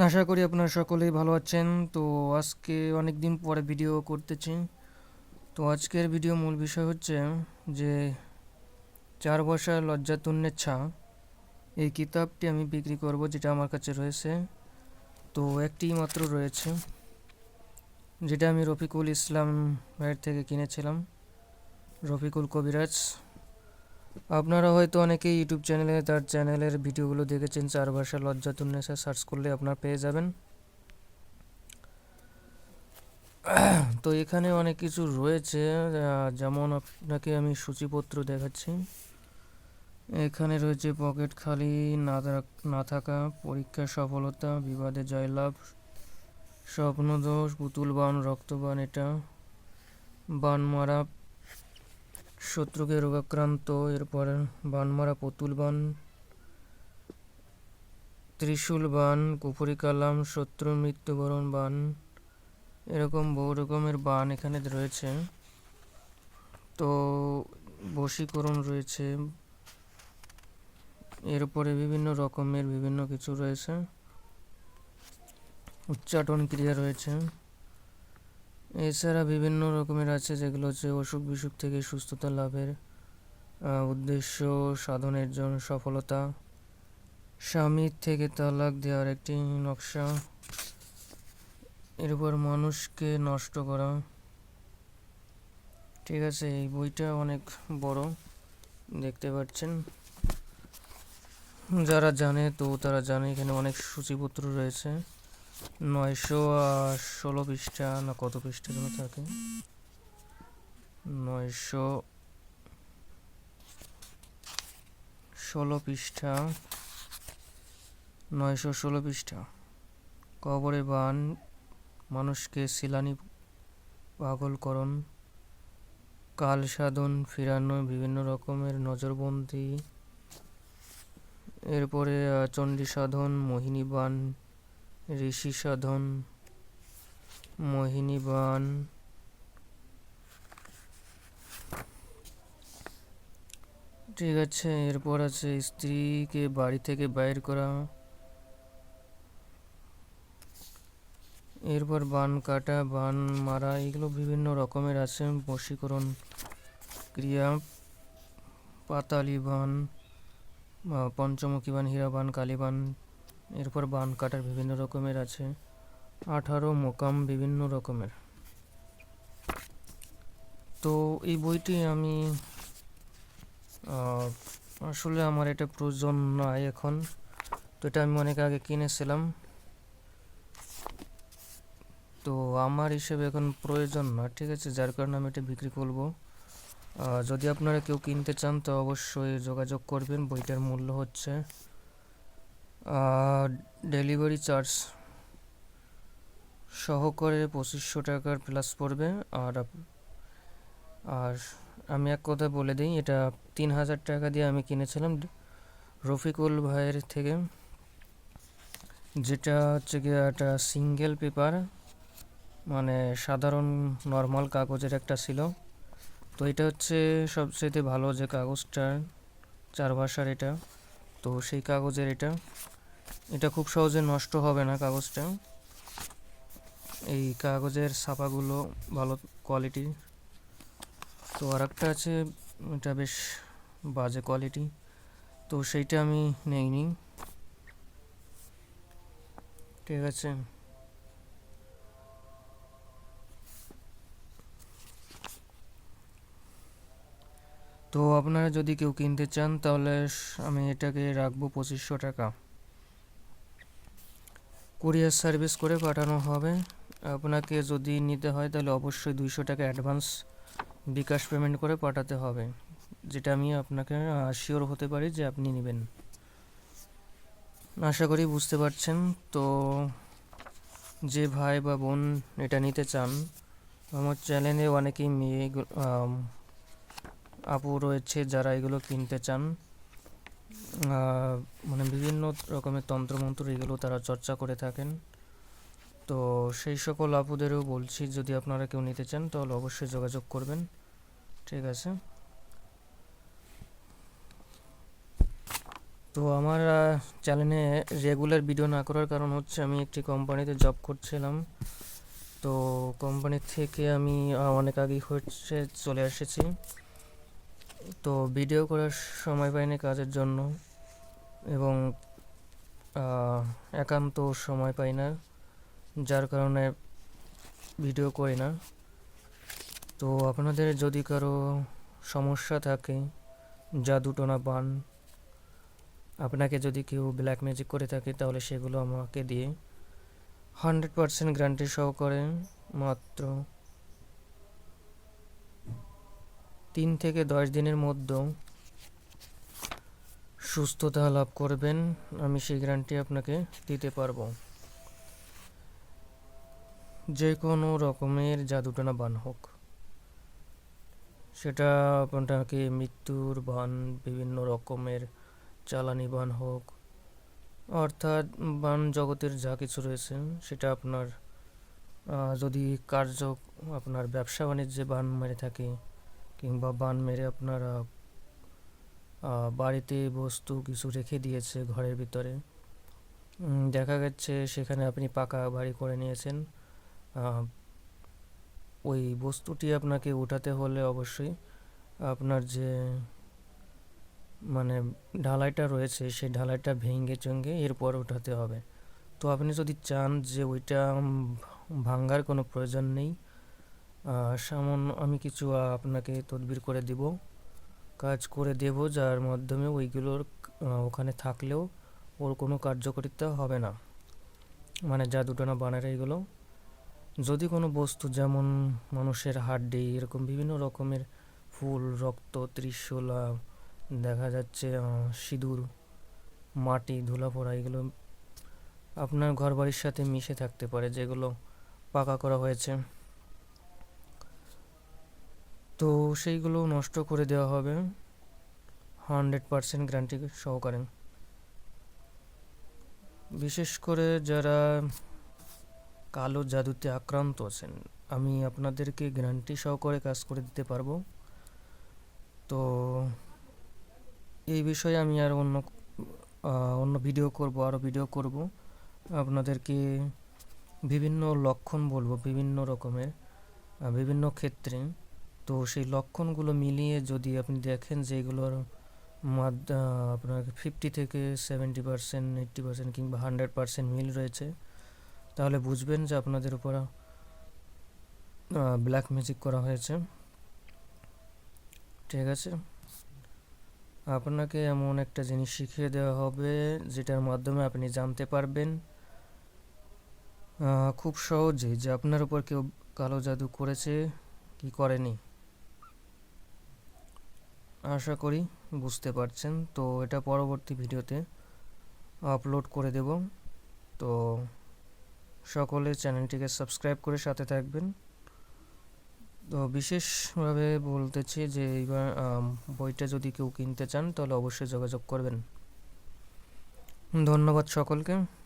আশা করি আপনারা সকলেই ভালো আছেন। তো আজকে অনেক দিন পরে ভিডিও করতেছি। তো আজকের ভিডিও মূল বিষয় হচ্ছে যে চার বর্ষা লজ্জাতুন্নের ছা। এই কিতাবটি আমি বিক্রি করব যেটা আমার কাছে রয়েছে। তো একটি মাত্র রয়েছে, যেটা আমি রফিকুল ইসলাম ভাইয়ের থেকে কিনেছিলাম। রফিকুল কবিরাজ আপনারা হয়তো অনেকেই ইউটিউব চ্যানেলে, তার চ্যানেলের ভিডিওগুলো দেখেছেন, চার ভাষা লজ্জা লজ্জাতুন্নেসা সার্চ করলে আপনারা পেয়ে যাবেন। তো এখানে অনেক কিছু রয়েছে যেমন আপনাকে আমি সূচিপত্র দেখাচ্ছি। এখানে রয়েছে পকেট খালি, না থাক- না থাকা পরীক্ষা সফলতা, বিবাদে জয়লাভ, স্বপ্নদোষ, পুতুল বান, রক্তবান, এটা, বান মারা শত্রুকে রোগাক্রান্ত, এরপর বান মারা পুতুল বান, ত্রিশূল বান, কুফুরি কালাম, শত্রু মৃত্যুবরণ বান, এরকম বহু রকমের বান এখানে রয়েছে। তো বশীকরণ রয়েছে। এরপরে বিভিন্ন রকমের বিভিন্ন কিছু রয়েছে। উচ্চাটন ক্রিয়া রয়েছে। এছাড়া বিভিন্ন রকমের আছে, যেগুলো হচ্ছে অসুখ বিসুখ থেকে সুস্থতা লাভের উদ্দেশ্য, সাধনের জন্য সফলতা, স্বামীর থেকে তালাক দেওয়ার একটি নকশা এরপর মানুষকে নষ্ট করা। ঠিক আছে, এই বইটা অনেক বড়, দেখতে পাচ্ছেন। যারা জানে, তো তারা জানে, এখানে অনেক সূচিপত্র রয়েছে। নয়শো ষোলো পৃষ্ঠা না কত পৃষ্ঠা যেন থাকে? নয়শো ষোলো পৃষ্ঠা, নয়শো ষোলো পৃষ্ঠা। কবরে বান, মানুষকে শিলানি পাগলকরণ, কাল সাধন, ফিরানো, বিভিন্ন রকমের নজরবন্দি। এরপরে চণ্ডী সাধন মোহিনী বান ঋষি সাধন, মোহিনী বান। ঠিক আছে, এরপর আছে স্ত্রীকে বাড়ি থেকে বাইর করা। এরপর বান কাটা, বান মারা, এগুলো বিভিন্ন রকমের আছে। বশীকরণ ক্রিয়া, পাতালি বান পঞ্চমুখী বান হীরাবান কালীবান এরপর বান কাটার বিভিন্ন রকমের আছে। আঠারো মোকাম বিভিন্ন রকমের। তো এই বইটি আমি আসলে আমার এটা প্রয়োজন নয় এখন। তো এটা আমি অনেক আগে কিনেছিলাম। তো আমার হিসেবে এখন প্রয়োজন না, ঠিক আছে? যার কারণে আমি এটা বিক্রি করব। যদি আপনারা কেউ কিনতে চান তো অবশ্যই যোগাযোগ করবেন। বইটার মূল্য হচ্ছে ডেলিভারি চার্জ সহকারে পঁচিশশো টাকার প্লাস পড়বে। আর আর আমি এক কথা বলে দিই, এটা তিন হাজার টাকা দিয়ে আমি কিনেছিলাম রফিকুল ভাইয়ের থেকে। যেটা হচ্ছে গিয়ে একটা সিঙ্গেল পেপার মানে সাধারণ নর্মাল কাগজের একটা ছিল। তো এটা হচ্ছে সবচেয়ে ভালো যে কাগজটা, চার ভাষার এটা। তো সেই কাগজের এটা। এটা খুব সহজে নষ্ট হবে না কাগজটা। এই কাগজের ছাপাগুলো ভালো কোয়ালিটি তো আর একটা আছে, এটা বেশ বাজে কোয়ালিটি তো সেইটা আমি নেইনি। ঠিক আছে। তো আপনারা যদি কেউ কিনতে চান, তাহলে আমি এটাকে রাখব পঁচিশশো টাকা। কুরিয়ার সার্ভিস করে পাঠানো হবে। আপনাকে যদি নিতে হয়, তাহলে অবশ্যই দুইশো টাকা অ্যাডভান্স বিকাশ পেমেন্ট করে পাঠাতে হবে, যেটা আমি আপনাকে শিওর হতে পারি যে আপনি নেবেন। আশা করি বুঝতে পারছেন। তো যে ভাই বা বোন এটা নিতে চান, আমার চ্যানেলে অনেকেই মেয়ে আপু রয়েছে যারা এগুলো কিনতে চান। মানে বিভিন্ন রকমের তন্ত্রমন্ত্র এগুলো তারা চর্চা করে থাকেন। তো সেই সকল আপুদেরও বলছি, যদি আপনারা কেউ নিতে চান তাহলে অবশ্যই যোগাযোগ করবেন। ঠিক আছে? তো আমার চ্যানেলে রেগুলার ভিডিও না করার কারণ হচ্ছে আমি একটি কোম্পানিতে জব করছিলাম। তো কোম্পানি থেকে আমি অনেক আগেই হচ্ছে চলে এসেছি। তো ভিডিও করার সময় পাইনি কাজের জন্য এবং একান্ত সময় পাই না, যার কারণে ভিডিও করি না। তো আপনাদের যদি কারও সমস্যা থাকে জাদুটোনা বান আপনাকে যদি কেউ ব্ল্যাক ম্যাজিক করে থাকে, তাহলে সেগুলো আমাকে দিয়ে হান্ড্রেড পারসেন্ট গ্যারান্টি সহকারে মাত্র তিন থেকে দশ দিনের মধ্যে সুস্থতা লাভ করবেন, আমি সেই গ্যারান্টি আপনাকে দিতে পারব। যে কোনো রকমের জাদুটানা বান হোক। সেটা আপনাকে মৃত্যুর বান, বিভিন্ন রকমের চালানি বান হোক, অর্থাৎ বান জগতের যা কিছু রয়েছে, সেটা আপনার যদি কার্য আপনার ব্যবসা বাণিজ্যে বান মেরে থাকে কিংবা বান মেরে আপনারা বাড়িতে বস্তু কিছু রেখে দিয়েছে ঘরের ভিতরে। দেখা যাচ্ছে সেখানে আপনি পাকা বাড়ি করে নিয়েছেন। ওই বস্তুটি আপনাকে উঠাতে হলে অবশ্যই আপনার যে মানে ঢালাইটা রয়েছে সেই ঢালাইটা ভেঙে চঙ্গে এরপর উঠাতে হবে। তো আপনি যদি চান যে ওইটা ভাঙ্গার কোনো প্রয়োজন নেই সামান্য আমি কিছু আপনাকে তদবির করে দিব, কাজ করে দেব যার মাধ্যমে ওইগুলোর ওখানে থাকলেও ওর কোনো কার্যকারিতা হবে না। মানে জাদুটানা বানার এইগুলো যদি কোনো বস্তু যেমন মানুষের হাড্ডি, এরকম বিভিন্ন রকমের ফুল, রক্ত ত্রিশূলা দেখা যাচ্ছে সিঁদুর, মাটি ধুলা পড়া এগুলো আপনার ঘর বাড়ির সাথে মিশে থাকতে পারে, যেগুলো পাকা করা হয়েছে। তো সেইগুলো নষ্ট করে দেওয়া হবে। হান্ড্রেড পারসেন্ট গ্যারান্টি সহকারে। বিশেষ করে যারা কালো জাদুতে আক্রান্ত আছেন, আমি আপনাদেরকে গ্যারান্টি সহকারে কাজ করে দিতে পারব। তো এই বিষয়ে আমি আর অন্য অন্য ভিডিও করব আরও ভিডিও করব। আপনাদেরকে বিভিন্ন লক্ষণ বলব, বিভিন্ন রকমের বিভিন্ন ক্ষেত্রে। তো সেই লক্ষণগুলো মিলিয়ে যদি আপনি দেখেন যে এগুলোর আপনার ফিফটি থেকে সেভেন্টি পার্সেন্ট এইট্টি পার্সেন্ট কিংবা হান্ড্রেড পার্সেন্ট মিল রয়েছে, তাহলে বুঝবেন যে আপনাদের উপর ব্ল্যাক ম্যাজিক করা হয়েছে। ঠিক আছে? আপনাকে এমন একটা জিনিস শিখিয়ে দেওয়া হবে যেটার মাধ্যমে আপনি জানতে পারবেন খুব সহজেই যে আপনার উপর কেউ কালো জাদু করেছে, কি করেনি। আশা করি বুঝতে পারছেন। তো এটা পরবর্তী ভিডিওতে আপলোড করে দেব। তো সকলে চ্যানেলটিকে সাবস্ক্রাইব করে সাথে থাকবেন। তো বিশেষভাবে বলতেছি যে এইবার বইটা যদি কেউ কিনতে চান, তাহলে অবশ্যই যোগাযোগ করবেন। ধন্যবাদ সকলকে।